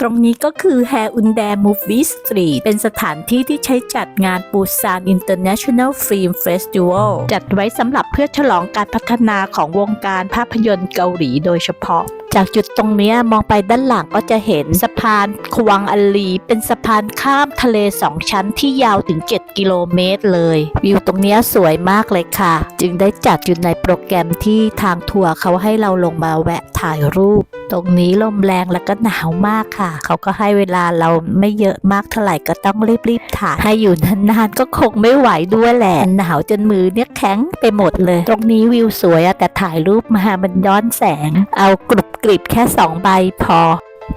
ตรงนี้ก็คือ h a อุนแดมูฟวี่สตรีทเป็นสถานที่ที่ใช้จัดงานปูซานอินเตอร์เนชั่นแนลฟิล์มเฟสติวัลจัดไว้สำหรับเพื่อฉลองการพัฒนาของวงการภาพยนตร์เกาหลีโดยเฉพาะ จากจุดตรงนี้มองไปด้านหลังก็จะเห็นสะพานควงอัลลี เป็นสะพานข้ามทะเลสองชั้นที่ยาวถึง 7 กิโลเมตรเลย วิวตรงนี้สวยมากเลยค่ะ จึงได้จัดอยู่ในโปรแกรมที่ทางทัวร์เขาให้เราลงมาแวะถ่ายรูป ตรงนี้ลมแรงแล้วก็หนาวมากค่ะ เขาก็ให้เวลาเราไม่เยอะมากเท่าไหร่ก็ต้องรีบๆถ่ายให้อยู่นานๆก็คงไม่ไหวด้วยแหละหนาวจนมือเนี่ยแข็งไปหมดเลย ตรงนี้วิวสวยอะแต่ถ่ายรูปมามันย้อนแสง เอากรุบกรีบแค่สองใบพอ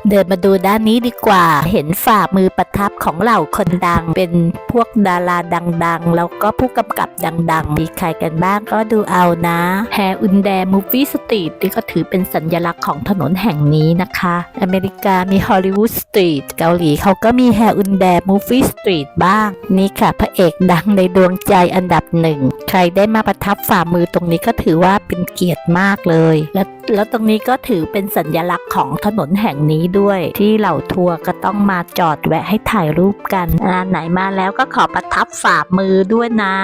เดินมาดูด้านนี้ดีกว่า เห็นฝ่ามือประทับของเหล่าคนดัง เป็นพวกดาราดังๆ แล้วก็ผู้กำกับดังๆ มีใครกันบ้างก็ดูเอานะแฮอุนแดมูฟวี่สตรีทนี่ก็ถือเป็นสัญลักษณ์ของถนนแห่งนี้นะคะ อเมริกามีฮอลลีวูดสตรีท เกาหลีเขาก็มีแฮอุนแดมูฟวี่สตรีทบ้าง นี่ค่ะพระเอกดังในดวงใจอันดับหนึ่ง ใครได้มาประทับฝ่ามือตรงนี้ก็ถือว่าเป็นเกียรติมากเลย และแล้วตรงนี้ก็ถือเป็นสัญลักษณ์ของถนนแห่งนี้ด้วย ที่เหล่าทัวร์ก็ต้องมาจอดแวะให้ถ่ายรูปกันร้าไหนมาแล้วก็ขอประทับฝ่ามือด้วยนะ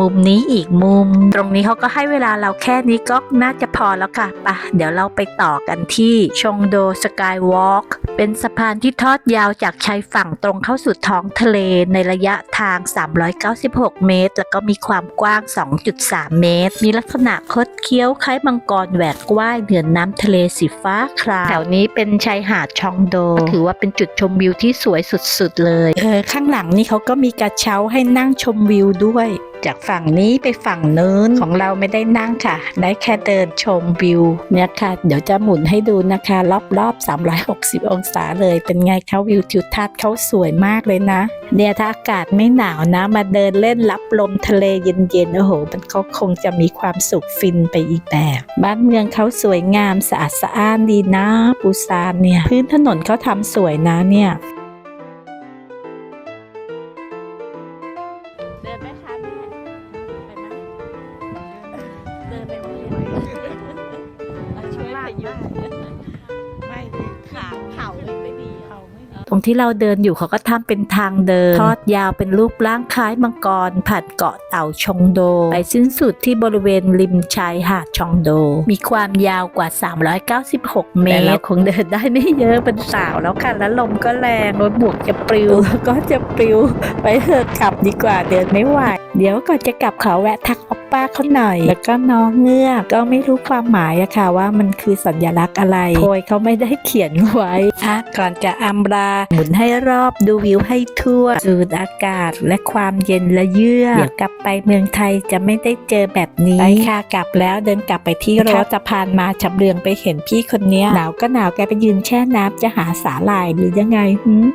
มุมนี้อีกมุม ตรงนี้เขาก็ให้เวลาเราแค่นี้ก็น่าจะพอแล้วค่ะปะเดี๋ยวเราไปต่อกันที่ชงโดสกายวอล์ก เป็นสะพานที่ทอดยาวจากชายฝั่งตรงเข้าสู่ท้องทะเลในระยะทาง 396 เมตร แล้วก็มีความกว้าง 2.3 เมตร มีลักษณะคดเคี้ยวคล้ายมังกรแหวกว่ายเหนือน้ำทะเลสีฟ้าครามแถวนี้เป็นชายหาดชองโดก็ถือว่าเป็นจุดชมวิวที่สวยสุดๆเลย เออ ข้างหลังนี่เขาก็มีกระเช้าให้นั่งชมวิวด้วย จากฝั่งนี้ไปฝั่งนู้นของเราไม่ได้นั่งค่ะ ได้แค่เดินชมวิวเนี่ยค่ะ เดี๋ยวจะหมุนให้ดูนะคะ รอบๆ 360 องศาเลยเป็นไงคะวิวทิวทัศน์เขาสวยมากเลยนะเนี่ยถ้าอากาศไม่หนาวนะ มาเดินเล่นรับลมทะเลเย็นๆโอ้โห มันก็คงจะมีความสุขฟินไปอีกแบบ บ้านเมืองเขาสวยงามสะอาดสะอ้านดีนะปูซานเนี่ย พื้นถนนเขาทำสวยนะเนี่ย เดินไปหมดเลยช่วยพยุงไม่ดีขาเข่าไม่ดีเขาไม่ดีตรงที่เราเดินอยู่เขาก็ทำเป็นทางเดิน ทอดยาวเป็นรูปร่างคล้ายมังกรผ่านเกาะเต่าชงโด ไปสิ้นสุดที่บริเวณริมชายหาดชองโด มีความยาวกว่า 396 เมตร แต่เราคงเดินได้ไม่เยอะเป็นสาวแล้วค่ะแล้วลมก็แรงรถบวกจะปลิวก็จะปลิว ไปเถอะกลับดีกว่าเดินไม่ไหว เดี๋ยวก่อนจะกลับขอแวะทักออปป้าเขาหน่อย แล้วก็น้องเงือกก็ไม่รู้ความหมายอะค่ะว่ามันคือสัญลักษณ์อะไรโพยเขาไม่ได้เขียนไว้อะก่อนจะอำลาหมุนให้รอบดูวิวให้ทั่ว สูดอากาศและความเย็นและเยือกเดี๋ยวกลับไปเมืองไทยจะไม่ได้เจอแบบนี้ไปค่ะกลับแล้วเดินกลับไปที่รถจะผ่านมาชับเรืองไปเห็นพี่คนเนี้ยหนาวก็หนาวแกไปยืนแช่น้ำจะหาสาหร่ายหรือยังไงหืม